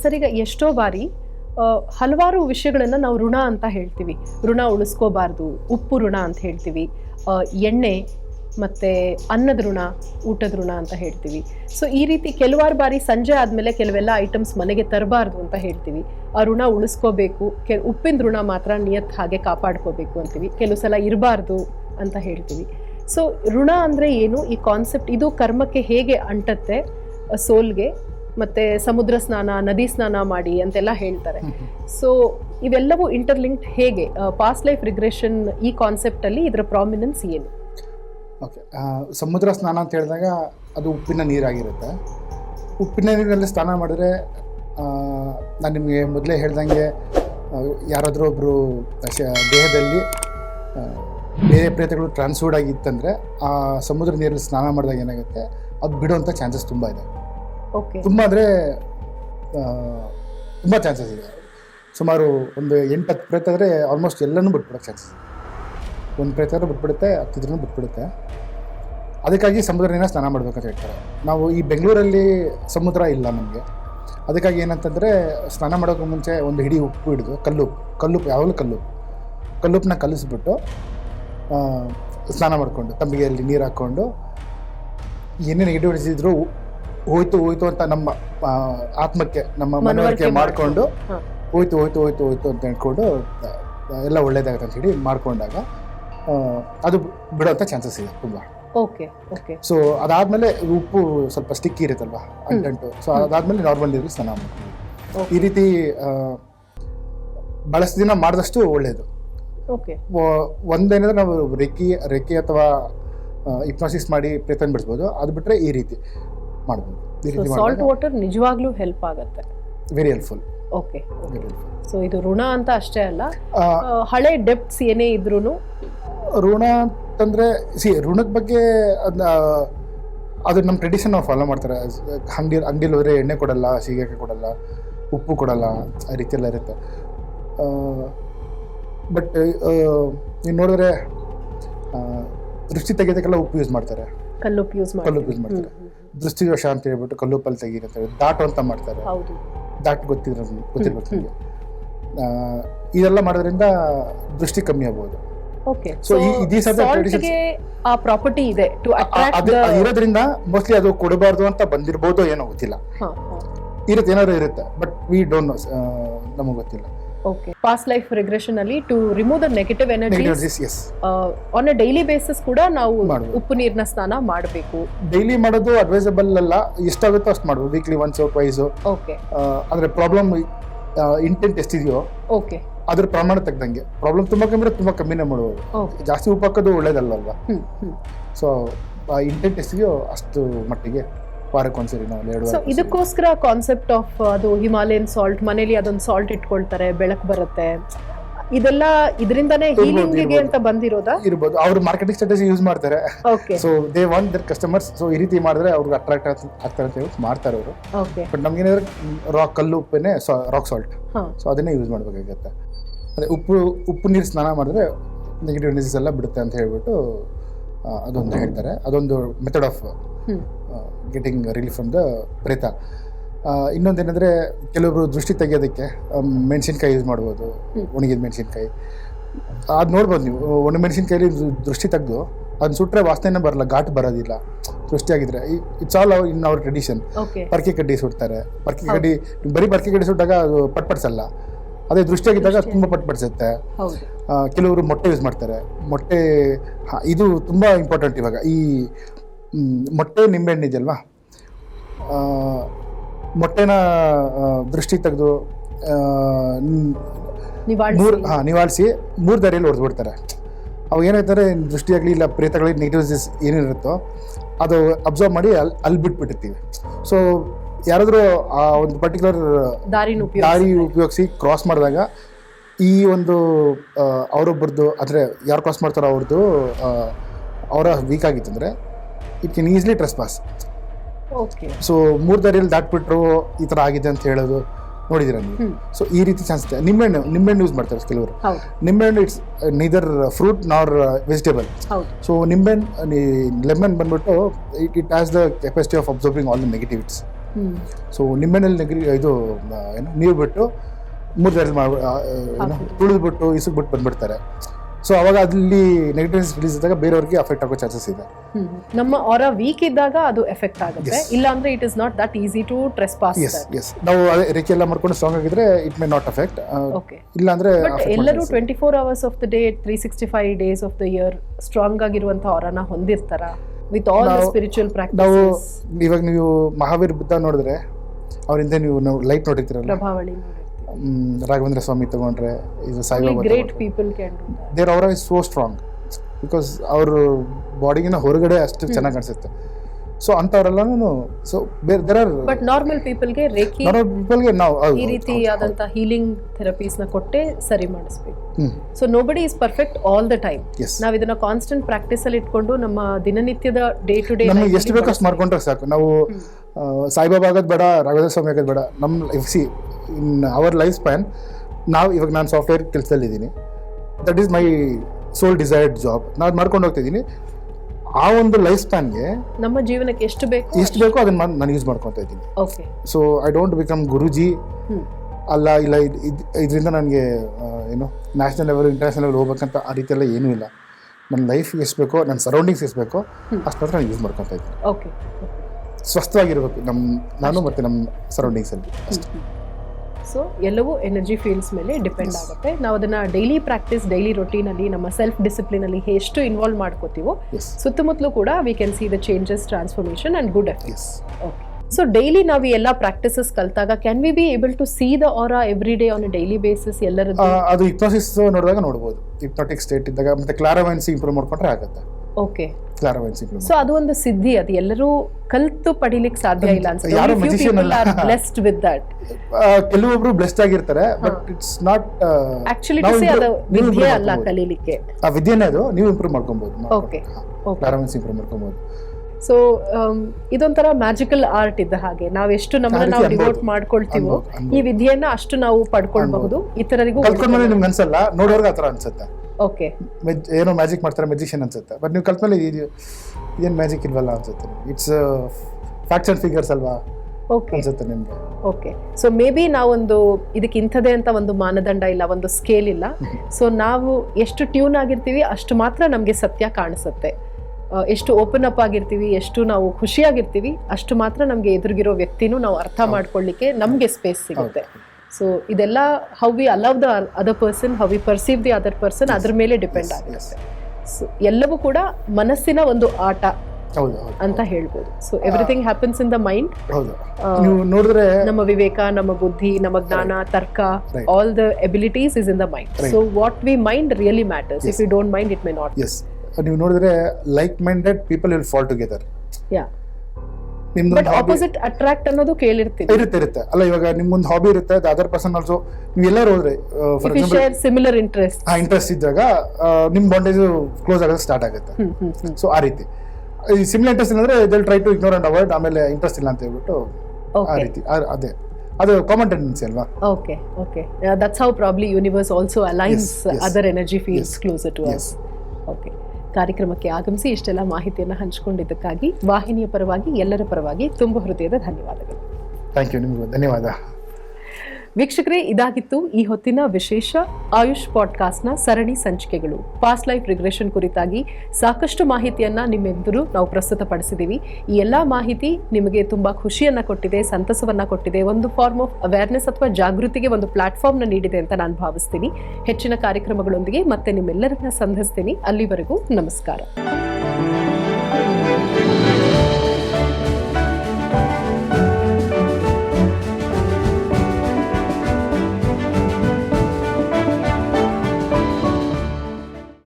Sir, ಈಗ ಎಷ್ಟೋ ಬಾರಿ ಹಲವಾರು ವಿಷಯಗಳನ್ನು ನಾವು ಋಣ ಅಂತ ಹೇಳ್ತೀವಿ. ಋಣ ಉಳಿಸ್ಕೋಬಾರ್ದು, ಉಪ್ಪು ಋಣ ಅಂತ ಹೇಳ್ತೀವಿ. ಎಣ್ಣೆ ಮತ್ತೆ ಅನ್ನದ ಋಣ, ಊಟದ ಋಣ ಅಂತ ಹೇಳ್ತೀವಿ. ಸೊ ಈ ರೀತಿ ಕೆಲವಾರು ಬಾರಿ ಸಂಜೆ ಆದಮೇಲೆ ಕೆಲವೆಲ್ಲ ಐಟಮ್ಸ್ ಮನೆಗೆ ತರಬಾರ್ದು ಅಂತ ಹೇಳ್ತೀವಿ. ಆ ಋಣ ಉಳಿಸ್ಕೋಬೇಕು, ಕೆ, ಉಪ್ಪಿನ ಋಣ ಮಾತ್ರ ನಿಯತ್ ಹಾಗೆ ಕಾಪಾಡ್ಕೋಬೇಕು ಅಂತೀವಿ. ಕೆಲವು ಸಲ ಇರಬಾರ್ದು ಅಂತ ಹೇಳ್ತೀವಿ. ಸೊ ಋಣ ಅಂದರೆ ಏನು? ಈ ಕಾನ್ಸೆಪ್ಟ್ ಇದು ಕರ್ಮಕ್ಕೆ ಹೇಗೆ ಅಂಟತ್ತೆ? ಸೋಲ್ಗೆ ಮತ್ತೆ ಸಮುದ್ರ ಸ್ನಾನ, ನದಿ ಸ್ನಾನ ಮಾಡಿ ಅಂತೆಲ್ಲ ಹೇಳ್ತಾರೆ. ಸೊ ಇವೆಲ್ಲವೂ ಇಂಟರ್ಲಿಂಕ್ಡ್ ಹೇಗೆ? ಪಾಸ್ಟ್ ಲೈಫ್ ರಿಗ್ರೆಷನ್ ಈ ಕಾನ್ಸೆಪ್ಟ್ ಅಲ್ಲಿ ಇದರ ಪ್ರಾಮಿನೆನ್ಸ್ ಏನು? ಓಕೆ ಸಮುದ್ರ ಸ್ನಾನ ಅಂತ ಹೇಳಿದಾಗ ಅದು ಉಪ್ಪಿನ ನೀರಾಗಿರುತ್ತೆ. ಉಪ್ಪಿನ ನೀರಲ್ಲಿ ಸ್ನಾನ ಮಾಡಿದ್ರೆ ನಾನು ನಿಮಗೆ ಮೊದಲೇ ಹೇಳ್ದಂಗೆ ಯಾರಾದರೂ ಒಬ್ಬರು ದೇಹದಲ್ಲಿ ಬೇರೆ ಪ್ರೇತಗಳು ಟ್ರಾನ್ಸ್ಫರ್ಡ್ ಆಗಿತ್ತಂದರೆ ಆ ಸಮುದ್ರ ನೀರಲ್ಲಿ ಸ್ನಾನ ಮಾಡಿದಾಗ ಏನಾಗುತ್ತೆ? ಅದು ಬಿಡುವಂಥ ಚಾನ್ಸಸ್ ತುಂಬ ಇದೆ. ಓಕೆ. ತುಂಬ ಅಂದರೆ ತುಂಬ ಚಾನ್ಸಸ್ ಇದೆ. ಸುಮಾರು ಒಂದು ಎಂಟು ಹತ್ತು ಪ್ರಯತ್ನ ಆದರೆ ಆಲ್ಮೋಸ್ಟ್ ಎಲ್ಲನೂ ಬಿಟ್ಬಿಡೋ ಚಾನ್ಸಸ್ ಒಂದು ಪ್ರೇತ ಬಿಟ್ಬಿಡುತ್ತೆ ಹತ್ತಿದ್ರೂ ಬಿಟ್ಬಿಡುತ್ತೆ. ಅದಕ್ಕಾಗಿ ಸಮುದ್ರ ನೀರನ್ನ ಸ್ನಾನ ಮಾಡ್ಬೇಕಂತ ಹೇಳ್ತಾರೆ. ನಾವು ಈ ಬೆಂಗಳೂರಲ್ಲಿ ಸಮುದ್ರ ಇಲ್ಲ ನಮಗೆ. ಅದಕ್ಕಾಗಿ ಏನಂತಂದರೆ ಸ್ನಾನ ಮಾಡೋಕ್ಕೂ ಮುಂಚೆ ಒಂದು ಹಿಡಿ ಉಪ್ಪು ಹಿಡಿದು ಕಲ್ಲು ಕಲ್ಲು ಯಾವಾಗಲೂ ಕಲ್ಲು ಕಲ್ಲುಪ್ಪನ್ನ ಕಲಿಸ್ಬಿಟ್ಟು ಸ್ನಾನ ಮಾಡಿಕೊಂಡು ತಂಬಿಗೆಯಲ್ಲಿ ನೀರು ಹಾಕ್ಕೊಂಡು ಏನೇ ನೆಗೆಟಿವ್ ಅನಿಸಿದ್ರು ಹೋಯ್ತು ಹೋಯ್ತು ಅಂತ ನಮ್ಮ ಆತ್ಮಕ್ಕೆ ನಮ್ಮ ಮನವರಿಕೆ ಮಾಡಿಕೊಂಡು. ಹೋಯ್ತು ಹೋಯ್ತು ಹೋಯ್ತು ಹೋಯ್ತು ಅಂತ ಹೇಳ್ಕೊಂಡು ಎಲ್ಲ ಒಳ್ಳೇದಾಗತ್ತೆ ಅಂತ ಹೇಳಿ ಮಾಡ್ಕೊಂಡಾಗ ಅದು ಬಿಡೋಂಥ ಚಾನ್ಸಸ್ ಇದೆ ತುಂಬ. ಓಕೆ ಓಕೆ ಸೊ ಅದಾದಮೇಲೆ ಉಪ್ಪು ಸ್ವಲ್ಪ ಸ್ಟಿಕ್ಕಿ ಇರುತ್ತಲ್ವ ಅಂಟಂಟು ಸೊ ಅದಾದಮೇಲೆ ನಾರ್ಮಲ್ ನೀರು ಸ್ನಾನ ಮಾಡ್ತೀವಿ. ಈ ರೀತಿ ಬಳಸಿದ ಬಳಸಿ ದಿನ ಮಾಡಿದಷ್ಟು ಒಳ್ಳೆಯದು ಓಕೆ ಒಂದೇನಂದ್ರೆ ನಾವು ರೆಕ್ಕಿ ರೆಕ್ಕಿ ಅಥವಾ ಇಪ್ನಾಸಿಸ್ ಮಾಡಿ ಪ್ರಿಪೇರ್ ಬಿಡಿಸ್ಬೋದು ಅದು ಬಿಟ್ಟರೆ ಈ ರೀತಿ ಮಾಡ್ಬೋದು. ಈ ರೀತಿ ಸಾಲ್ಟ್ ವಾಟರ್ ನಿಜವಾಗ್ಲೂ ಹೆಲ್ಪ್ ಆಗುತ್ತೆ. ವೆರಿ ಹೆಲ್ಪ್ಫುಲ್ ಓಕೆ ಸೊ ಇದು ಋಣ ಅಂತ ಅಷ್ಟೇ ಅಲ್ಲ ಹಳೆ ಡೆಪ್ಸ್ ಏನೇ ಇದ್ರೂ ಋಣ ಅಂತಂದರೆ ಸಿ ಋಣದ ಬಗ್ಗೆ ಅದನ್ನ ಅದು ನಮ್ಮ ಟ್ರೆಡಿಷನ್ ನಾವು ಫಾಲೋ ಮಾಡ್ತಾರೆ. ಅಂಗಡಿ ಅಂಗಡಿಲಿ ಹೋದರೆ ಎಣ್ಣೆ ಕೊಡಲ್ಲ ಸೀಗೆಕಾಯಿ ಕೊಡಲ್ಲ ಉಪ್ಪು ಕೊಡಲ್ಲ ಆ ರೀತಿ ಎಲ್ಲ ಇರುತ್ತೆ ಬಟ್ ನೀವು ನೋಡಿದ್ರೆ ದೃಷ್ಟಿ ತೆಗೆಯೋದಕ್ಕೆಲ್ಲ ಉಪ್ಪು ಯೂಸ್ ಮಾಡ್ತಾರೆ. ಕಲ್ಲುಪ್ಪು ಯೂಸ್ ಕಲ್ಲುಪ್ಪು ಯೂಸ್ ಮಾಡ್ತಾರೆ. ದೃಷ್ಟಿ ದೋಷ ಅಂತ ಹೇಳ್ಬಿಟ್ಟು ಕಲ್ಲುಪ್ಪಲ್ಲಿ ಹೇಳಿ ದಾಟು ಅಂತ ಮಾಡ್ತಾರೆ. ಹೌದು. ದಾಟ್ ಗೊತ್ತಿರ ಗೊತ್ತಿರ್ಬೇಕು ನಿಮಗೆ. ಇದೆಲ್ಲ ಮಾಡೋದ್ರಿಂದ ದೃಷ್ಟಿ ಕಮ್ಮಿ ಆಗ್ಬೋದು. Okay so these are. ಗೆ ಆ ಪ್ರಾಪರ್ಟಿ ಇದೆ ಟು ಅಟ್ರಾಕ್ಟ್ ಇರೋದ್ರಿಂದ ಮೋಸ್ಟ್ಲಿ ಅದು ಕೊಡಬಾರ್ದು ಅಂತ ಬಂದಿರ್ಬೋದು ಏನೋ ಗೊತ್ತಿಲ್ಲ. ಇರುತ್ತೆ ಏನಾದ್ರು ಇರುತ್ತೆ ಬಟ್ ವಿ ಡೋಂಟ್ ನೋ ನಮಗೆ ಗೊತ್ತಿಲ್ಲ. ಓಕೆ ಪಾಸ್ಟ್ ಲೈಫ್ ರಿಗ್ರೆಷನ್ ಅಲ್ಲಿ to remove the negative energy as on a daily basis ಕೂಡ ನಾವು ಮಾಡ್ಬೋದು. ಉಪ್ಪು ನೀರಿನ ಸ್ನಾನ ಮಾಡಬೇಕು. ಡೈಲಿ ಮಾಡೋದು ಅಡ್ವೈಸಬಲ್ ಅಲ್ಲ ಎಷ್ಟಾಗುತ್ತೋ ಅಷ್ಟು ಮಾಡ್ಬೋದು. ವೀಕ್ಲಿ ಒನ್ಸ್ ಟ್ವೈಸ್ ಓಕೆ ಅಂದರೆ ಪ್ರಾಬ್ಲಮ್ ಇಂಟೆಂಟ್ ಎಷ್ಟಿದೆಯೋ ಓಕೆ ಅದ್ರ ಪ್ರಮಾಣ ತೆಗ್ದಂಗೆ. ಪ್ರಾಬ್ಲಮ್ ತುಂಬ ಕಮ್ಮಿ ತುಂಬಾ ತುಂಬ ಕಮ್ಮಿನೇ ಮಾಡುವುದು ಓಕೆ ಜಾಸ್ತಿ ಉಪ್ಪು ಹಾಕೋದು ಒಳ್ಳೇದಲ್ಲ ಹ್ಮ್ ಹ್ಮ್. ಸೊ ಇಂಟೆಂಟ್ ಎಷ್ಟಿದೆಯೋ ಅಷ್ಟು ಮಟ್ಟಿಗೆ ವಾರಕ್ಕೆ ಒಂದ್ಸರಿ ನಾವು ಎರಡು ಸೊ ಇದಕ್ಕೋಸ್ಕರ ಕಾನ್ಸೆಪ್ಟ್ ಆಫ್ ಅದು ಹಿಮಾಲಯನ್ ಸಾಲ್ಟ್ ಮನೇಲಿ ಅದೊಂದು ಸಾಲ್ಟ್ ಇಟ್ಕೊಳ್ತಾರೆ ಬೆಳಕು ಬರುತ್ತೆ. ಇದೆಲ್ಲ ಇದರಿಂದಾನೇ ಇರ್ಬೋದು, ಹೀಲಿಂಗ್ ಇರ್ಬೋದು. ಅಂತ ಬಂದಿರೋದಾ? ಇರ್ಬೋದು. ಅವ್ರು ಮಾರ್ಕೆಟಿಂಗ್ ಸ್ಟ್ರಾಟಜಿ ಯೂಸ್ ಮಾಡ್ತಾರೆ. Okay so they want their customers so ಈ ರೀತಿ ಮಾಡಿದ್ರೆ ಅವ್ರಿಗೆ ಅಟ್ರಾಕ್ಟ್ ಆಗ್ತಾರೆ ಅಂತ ಹೇಳಿ ಮಾಡ್ತಾರೆ ಅವರು. ಓಕೆ ಬಟ್ ನಮ್ಗೇನಾದ್ರೆ ರಾಕ್ ಕಲ್ಲು ಉಪ್ಪೇನೆ ರಾಕ್ ಸಾಲ್ಟ್ ಹಾ. ಸೊ ಅದನ್ನೇ ಯೂಸ್ ಮಾಡಬೇಕಾಗುತ್ತೆ. ಅದೇ ಉಪ್ಪು ಉಪ್ಪು ನೀರು ಸ್ನಾನ ಮಾಡಿದ್ರೆ ನೆಗೆಟಿವ್ ಎನರ್ಜೀಸ್ ಎಲ್ಲ ಬಿಡುತ್ತೆ ಅಂತ ಹೇಳ್ಬಿಟ್ಟು ಅದೊಂದು ಹೇಳ್ತಾರೆ. ಅದೊಂದು method of hmm. Getting relief from the ಪ್ರೇತ ಇನ್ನೊಂದೇನೆಂದರೆ ಕೆಲವೊಬ್ರು ದೃಷ್ಟಿ ತೆಗೆಯೋದಕ್ಕೆ ಮೆಣಸಿನ್ಕಾಯಿ ಯೂಸ್ ಮಾಡ್ಬೋದು. ಒಣಗಿದ ಮೆಣಸಿನ್ಕಾಯಿ. ಅದು ನೋಡ್ಬೋದು ನೀವು ಒಣ ಮೆಣಸಿನ್ಕಾಯಲ್ಲಿ ದೃಷ್ಟಿ ತೆಗೆದು ಅದನ್ನ ಸುಟ್ಟರೆ ವಾಸನೆನೇ ಬರಲ್ಲ ಘಾಟ್ ಬರೋದಿಲ್ಲ. ದೃಷ್ಟಿ ಆಗಿದ್ರೆ it's all in our tradition perky ಕಡ್ಡಿ ಸುಡ್ತಾರೆ. ಪರ್ಕೆ ಕಡ್ಡಿ ಬರೀ ಪರ್ಕೆ ಕಡ್ಡಿ ಸುಟ್ಟಾಗ ಅದು ಪಟ್ಪಡಿಸಲ್ಲ ಅದೇ ದೃಷ್ಟಿಯಾಗಿದ್ದಾಗ ತುಂಬ ಪಟ್ಪಡಿಸುತ್ತೆ ಕೆಲವರು ಮೊಟ್ಟೆ ಯೂಸ್ ಮಾಡ್ತಾರೆ. ಮೊಟ್ಟೆ ಇದು ತುಂಬ ಇಂಪಾರ್ಟೆಂಟ್ ಇವಾಗ. ಈ ಮೊಟ್ಟೆ ನಿಂಬೆಹಣ್ಣು ಇದೆಯಲ್ವಾ ಆ, ಮೊಟ್ಟೆನ ದೃಷ್ಟಿ ತೆಗೆದು ಮೂರು ಹಾಂ ನಿವಾಳಿಸಿ ಮೂರು ದಾರಿಯಲ್ಲಿ ಹೊಡೆದು ಬಿಡ್ತಾರೆ. ಅವಾಗ ಏನಾಯ್ತಾರೆ ದೃಷ್ಟಿಯಾಗಲಿ ಇಲ್ಲ ಪ್ರೇತಗಳಿಗೆ ನೆಗೆಟಿವ್ಸ್ ಏನಿರುತ್ತೋ ಅದು ಅಬ್ಸರ್ವ್ ಮಾಡಿ ಅಲ್ಲಿ ಅಲ್ಲಿ ಬಿಟ್ಬಿಟ್ಟಿರ್ತೀವಿ. ಸೊ ಯಾರಾದರೂ ಆ ಒಂದು ಪರ್ಟಿಕ್ಯುಲರ್ ದಾರಿ ಉಪಯೋಗ ದಾರಿ ಉಪಯೋಗಿಸಿ ಕ್ರಾಸ್ ಮಾಡಿದಾಗ ಈ ಒಂದು ಅವರೊಬ್ಬರದ್ದು ಅಂದರೆ ಯಾರು ಕ್ರಾಸ್ ಮಾಡ್ತಾರೋ ಅವ್ರದ್ದು ಅವರ ವೀಕ್ ಆಗಿತ್ತು ಅಂದರೆ it can easily trespass okay so ಮೂರು ದಾರಿಯಲ್ಲಿ ದಾಟ್ಬಿಟ್ರು ಈ ಥರ ಆಗಿದೆ ಅಂತ ಹೇಳೋದು ನೋಡಿದಿರ ನೀವು? ಸೊ ಈ ರೀತಿ ಚಾನ್ಸ್ ಇದೆ. ನಿಂಬೆಹಣ್ಣು ನಿಂಬೆಹಣ್ಣು ಯೂಸ್ ಮಾಡ್ತಾರೆ ಕೆಲವರು. ನಿಂಬೆಹಣ್ಣು it's neither fruit nor vegetable so ನಿಂಬೆಹಣ್ಣು ಲೆಮನ್ ಬಂದ್ಬಿಟ್ಟು it it has the capacity of absorbing all the negative it's so ನಿಂಬೆಹಣ್ಣಲ್ಲಿ ನೆಗರಿ ಇದು ಏನು ನೀರು ಬಿಟ್ಟು ಮೂರು ದಾರಿ ಮಾಡಿ ತುಳಿದ್ಬಿಟ್ಟು ಇಸುಗ್ಬಿಟ್ಟು ಬಂದ್ಬಿಡ್ತಾರೆ. ಸೊ ಅವಾಗ ಅಲ್ಲಿ ನೆಗೆಟಿವ್ಸ್ ರಿಲೀಸ್ ಇದ್ದಾಗ ಬೇರೆಯವ್ರಿಗೆ ಅಫೆಕ್ಟ್ ಆಗೋ ಚಾನ್ಸಸ್ ಇದೆ. ನಮ್ಮ ಅವರ ವೀಕ್ ಇದ್ದಾಗ ಅದು ಎಫೆಕ್ಟ್ ಆಗುತ್ತೆ. ಇಲ್ಲ ಅಂದ್ರೆ it is not that easy to trespass as as ನಾವು ಅದೇ ರೇಖೆ ಎಲ್ಲ ಮಾಡ್ಕೊಂಡು ಸ್ಟ್ರಾಂಗ್ ಆಗಿದ್ರೆ ಇಟ್ ಮೇ ನಾಟ್ ಅಫೆಕ್ಟ್ ಇಲ್ಲ ಅಂದ್ರೆ ಎಲ್ಲರೂ. Twenty four hours of the day three sixty five days of the year strong ಆಗಿರುವಂತಹ ಅವರನ್ನ ಹೊಂದಿರ್ತಾರ? ವಿತ್ ಆಲ್ ಸ್ಪಿರಿಚುವಲ್ ಪ್ರಾಕ್ಟಿಸ್ ನಾವು ಇವಾಗ ನೀವು ಮಹಾವೀರ್ ಬುದ್ಧ ನೋಡಿದ್ರೆ ಅವರಿಂದ ನೀವು ನಾವು ಲೈಟ್ ನೋಡಿರ್ತೀರಲ್ಲ? ಪ್ರಭಾವಳಿ ರಾಘವೇಂದ್ರ ಸ್ವಾಮಿ ತಗೊಂಡ್ರೆ ಇದು Saibaba great people can do their aura is so strong because ಅವ್ರ ಬಾಡಿಗಿನ ಹೊರಗಡೆ ಅಷ್ಟು ಚೆನ್ನಾಗಿ ಕಾಣಿಸುತ್ತೆ. ಸೊ ಅಂಥವ್ರೆಲ್ಲನೂ ಸೊ ಬೇರೆ ದೇರ್ ಆರ್ ಬಟ್ ನಾರ್ಮಲ್ ಪೀಪಲ್ಗೆ ರೇಖಿ ಪೀಪಲ್ಗೆ ನಾವು ಈ ರೀತಿ ಆದಂಥ ಹೀಲಿಂಗ್ ಥೆರಪೀಸ್ನ ಕೊಟ್ಟೆ ಸರಿ ಮಾಡಿಸ್ಬೇಕು. So nobody is perfect all the time ನಾವು ಇದನ್ನ ಕಾನ್ಸ್ಟೆಂಟ್ ಪ್ರಾಕ್ಟೀಸ್ ಅಲ್ಲಿ ಇಟ್ಕೊಂಡು ನಮ್ಮ ದಿನನಿತ್ಯದ ಡೇ ಟು ಡೇ ನಮಗೆ ಎಷ್ಟು ಬೇಕೋ ಅಷ್ಟು ಮಾಡ್ಕೊಂಡ್ರೆ ಸಾಕು. ನಾವು ಸಾಯಿಬಾಬಾ ಆಗೋದು ಬೇಡ ರಾಘವೇಂದ್ರ ಸ್ವಾಮಿ ಆಗೋದು ಬೇಡ. ನಮ್ಮ see in our life span ನಾವು ಇವಾಗ ನಾನು software ಕೆಲಸದಲ್ಲಿದ್ದೀನಿ. That is my sole desired job ನಾನು ಮಾಡ್ಕೊಂಡು ಹೋಗ್ತಿದ್ದೀನಿ. ಆ ಒಂದು ಲೈಫ್ ಸ್ಪ್ಯಾನ್ಗೆ ನಮ್ಮ ಜೀವನಕ್ಕೆ ಎಷ್ಟು ಬೇಕು ಎಷ್ಟು ಬೇಕೋ ಅದನ್ನು ನಾನು ಯೂಸ್ ಮಾಡ್ಕೊತಾ ಇದ್ದೀನಿ. Okay so I don't become guruji. ಅಲ್ಲ ಇಲ್ಲ ಇದರಿಂದ ನನಗೆ ಏನು ನ್ಯಾಷನಲ್ ಲೆವೆಲ್ ಇಂಟರ್ನ್ಯಾಷನಲ್ ಲೆವೆಲ್ ಹೋಗ್ಬೇಕಂತ ಆ ರೀತಿ ಎಲ್ಲ ಏನೂ ಇಲ್ಲ. ನನ್ನ ಲೈಫ್ ಎಷ್ಟು ಬೇಕೋ ನನ್ನ ಸರೌಂಡಿಂಗ್ಸ್ ಎಷ್ಟು ಬೇಕೋ ಅಷ್ಟು ಮಾತ್ರ ನಾನು ಯೂಸ್ ಮಾಡ್ಕೊತಾ ಇದ್ದೀನಿ. ಓಕೆ ಸ್ವಸ್ಥವಾಗಿರ್ಬೇಕು ನಮ್ಮ ನಾನು ಮತ್ತು ನಮ್ಮ ಸರೌಂಡಿಂಗ್ಸಲ್ಲಿ ಅಷ್ಟೇ. ಸೊ ಎಲ್ಲವೂ ಎನರ್ಜಿ ಫೀಲ್ಡ್ಸ್ ಮೇಲೆ ಡಿಪೆಂಡ್ ಆಗುತ್ತೆ. ನಾವು ಅದನ್ನ ಡೈಲಿ ಪ್ರಾಕ್ಟೀಸ್ ಡೈಲಿ ರೊಟೀನಲ್ಲಿ ನಮ್ಮ ಸೆಲ್ಫ್ ಡಿಸಿಪ್ಲಿನಲ್ಲಿ ಎಷ್ಟು ಇನ್ವಾಲ್ವ್ ಮಾಡ್ಕೋತೀವೋ ಸುತ್ತಮುತ್ತಲೂ ಕೂಡ we can see the changes transformation and good effects okay so daily ನಾವು ಎಲ್ಲ practices ಕಲ್ತಾಗ can we be able to see the aura every day on daily basis ಎಲ್ಲರದ್ದು? ಅದು ಇಪ್ನೋಸಿಸ್ ನೋಡಿದಾಗ ನೋಡ್ಬೋದು. ಇಪ್ನೋಟಿಕ್ ಸ್ಟೇಟ್ ಇದ್ದಾಗ ಮತ್ತೆ ಕ್ಲಾರವೈನ್ಸಿ ಇಂಪ್ರೂವ್ ಮಾಡ್ಕೊಂಡ್ರೆ ಆಗುತ್ತೆ. ಓಕೆ ಸೊ ಅದು ಒಂದು ಸಿದ್ಧಿ ಅದು. ಎಲ್ಲರೂ ಕಲ್ತು ಪಡಿಲಿಕ್ಕೆ ಸಾಧ್ಯ ಇಲ್ಲ ಅನ್ಸುತ್ತೆ. ವಿತ್ ದಟ್ ಕೆಲವೊಬ್ರು ಬ್ಲೆಸ್ಡ್ ಆಗಿರ್ತಾರೆ ಬಟ್ ಇಟ್ಸ್ ನಾಟ್ ಆಕ್ಚುಲಿ ಅದು ವಿದ್ಯೆ ಅಲ್ಲ. ಕಲೀಲಿಕ್ಕೆ. ಆ ವಿದ್ಯೆನೇ ಅದು. ನೀವು improve Okay. Okay clairvoyance improve ಮಾಡ್ಕೊಬಹುದು ಸೊ ಇದೊಂಥರ ಮ್ಯಾಜಿಕಲ್ ಆರ್ಟ್ ಇದ್ದ ಹಾಗೆ. ನಾವು ಎಷ್ಟು ನಮ್ಮನ್ನ ನಾವು. ಡಿವೋಟ್ ಮಾಡ್ಕೊಳ್ತೀವೋ. ಈ ವಿದ್ಯೆಯನ್ನ ಅಷ್ಟು ನಾವು ಪಡ್ಕೊಳ್ಬಹುದು. ಇತರರಿಗೂ ಅನ್ಸಲ್ಲ. ನೋಡೋರ್ಗೆ ಆ ಥರ ಅನ್ಸುತ್ತೆ. ಓಕೆ ಮೆಜ್ ಏನೋ ಮ್ಯಾಜಿಕ್ ಮಾಡ್ತಾರೆ ಮೆಜಿಷಿಯನ್ ಅನ್ಸುತ್ತೆ. ಬಟ್ ನೀವು ಕಲ್ತ್ಮೇಲೆ ಇದು ಏನು ಮ್ಯಾಜಿಕ್ ಇಲ್ವಲ್ಲ ಅನ್ಸುತ್ತೆ ಇಟ್ಸ್ ಫ್ಯಾಕ್ಟ್ಸ್ ಆ್ಯಂಡ್ ಫಿಗರ್ಸ್ ಅಲ್ವಾ? ಓಕೆ ಅನ್ಸುತ್ತೆ ನಿಮಗೆ. ಓಕೆ ಸೊ ಮೇ ಬಿ ನಾವೊಂದು ಇದಕ್ಕೆ ಇಂಥದೇ ಅಂತ ಒಂದು ಮಾನದಂಡ ಇಲ್ಲ ಒಂದು ಸ್ಕೇಲ್ ಇಲ್ಲ. ಸೊ ನಾವು ಎಷ್ಟು ಟ್ಯೂನ್ ಆಗಿರ್ತೀವಿ ಅಷ್ಟು ಮಾತ್ರ ನಮಗೆ ಸತ್ಯ ಕಾಣಿಸುತ್ತೆ. ಎಷ್ಟು ಓಪನ್ ಅಪ್ ಆಗಿರ್ತೀವಿ ಎಷ್ಟು ನಾವು ಖುಷಿಯಾಗಿರ್ತೀವಿ ಅಷ್ಟು ಮಾತ್ರ ನಮಗೆ ಎದುರಿಗಿರೋ ವ್ಯಕ್ತಿನೂ ನಾವು ಅರ್ಥ ಮಾಡ್ಕೊಳ್ಳಿಕ್ಕೆ ನಮಗೆ ಸ್ಪೇಸ್ ಸಿಗುತ್ತೆ. ಸೊ ಇದೆಲ್ಲ how we allow the other person how we perceive the other person ಅದ್ರ ಮೇಲೆ ಡಿಪೆಂಡ್ ಆಗಿರುತ್ತೆ ಸೊ ಎಲ್ಲವೂ ಕೂಡ ಮನಸ್ಸಿನ ಒಂದು ಆಟ ಅಂತ ಹೇಳ್ಬೋದು. So everything happens in the mind ನೀವು ನೋಡಿದ್ರೆ ನಮ್ಮ ವಿವೇಕ ನಮ್ಮ ಬುದ್ಧಿ ನಮ್ಮ ಜ್ಞಾನ ತರ್ಕ. All the abilities is in the mind so what we mind really matters if you don't mind it may not ನೀವು ನೋಡಿದ್ರೆ like minded people will fall together ಯಾ ನಿಮ್ದು ಆಪೋಸಿಟ್ ಅಟ್ರಾಕ್ಟ್ ಅನ್ನೋದು ಕೇಳಿರ್ತೀವಿ ಇರುತ್ತೆ ಇರುತ್ತೆ. ಅಲ್ಲ ಇವಾಗ ನಿಮ್ಗೊಂದು ಹಾಬಿ ಇರುತ್ತೆ ಅದರ್ ಪರ್ಸನ್ ಆಲ್ಸೋ ನೀವು ಎಲ್ಲರೂ ಹೋದ್ರೆ ಫಾರ್ ಎಕ್ಸಾಂಪಲ್ ಸಿಮಿಲರ್ ಇಂಟ್ರೆಸ್ಟ್ ಆ ಇಂಟ್ರೆಸ್ಟ್ ಇದ್ದಾಗ ನಿಮ್ ಬಾಂಡೇಜ್ ಕ್ಲೋಸ್ ಆಗೋದು ಸ್ಟಾರ್ಟ್ ಆಗುತ್ತೆ. ಸೊ ಆ ರೀತಿ. ಈ ಸಿಮಿಲರ್ ಇಂಟ್ರೆಸ್ಟ್ ಅಂದ್ರೆ they'll try to ignore and avoid ಆಮೇಲೆ ಇಂಟ್ರೆಸ್ಟ್ ಇಲ್ಲ ಅಂತ ಹೇಳ್ಬಿಟ್ಟು ಆ ರೀತಿ. ಅದೇ. ಅದು ಕಾಮನ್ ಟೆಂಡೆನ್ಸಿ ಅಲ್ವಾ? Okay okay that's how probably universe also aligns. Other energy feels. Closer to us okay ಕಾರ್ಯಕ್ರಮಕ್ಕೆ ಆಗಮಿಸಿ ಇಷ್ಟೆಲ್ಲ ಮಾಹಿತಿಯನ್ನು ಹಂಚಿಕೊಂಡಿದ್ದಕ್ಕಾಗಿ ವಾಹಿನಿಯ ಪರವಾಗಿ ಎಲ್ಲರ ಪರವಾಗಿ ತುಂಬ ಹೃದಯದ ಧನ್ಯವಾದಗಳು. ಥ್ಯಾಂಕ್ ಯು ನಿಮಗೂ ಧನ್ಯವಾದ. ವೀಕ್ಷಕರೇ, ಇದಾಗಿತ್ತು ಈ ಹೊತ್ತಿನ ವಿಶೇಷ ಆಯುಷ್ ಪಾಡ್ಕಾಸ್ಟ್ನ ಸರಣಿ ಸಂಚಿಕೆಗಳು. ಪಾಸ್ಟ್ ಲೈಫ್ ರಿಗ್ರೆಷನ್ ಕುರಿತಾಗಿ ಸಾಕಷ್ಟು ಮಾಹಿತಿಯನ್ನ ನಿಮ್ಮೆದುರು ನಾವು ಪ್ರಸ್ತುತಪಡಿಸಿದ್ದೀವಿ ಈ ಎಲ್ಲ ಮಾಹಿತಿ ನಿಮಗೆ ತುಂಬಾ ಖುಷಿಯನ್ನ ಕೊಟ್ಟಿದೆ, ಸಂತಸವನ್ನ ಕೊಟ್ಟಿದೆ, ಒಂದು ಫಾರ್ಮ್ ಆಫ್ ಅವೇರ್ನೆಸ್ ಅಥವಾ ಜಾಗೃತಿಗೆ ಒಂದು ಪ್ಲಾಟ್ಫಾರ್ಮ್ನ ನೀಡಿದೆ ಅಂತ ನಾನು ಭಾವಿಸ್ತೀನಿ. ಹೆಚ್ಚಿನ ಕಾರ್ಯಕ್ರಮಗಳೊಂದಿಗೆ ಮತ್ತೆ ನಿಮ್ಮೆಲ್ಲರನ್ನ ಸಂಧಿಸ್ತೀನಿ ಅಲ್ಲಿವರೆಗೂ ನಮಸ್ಕಾರ.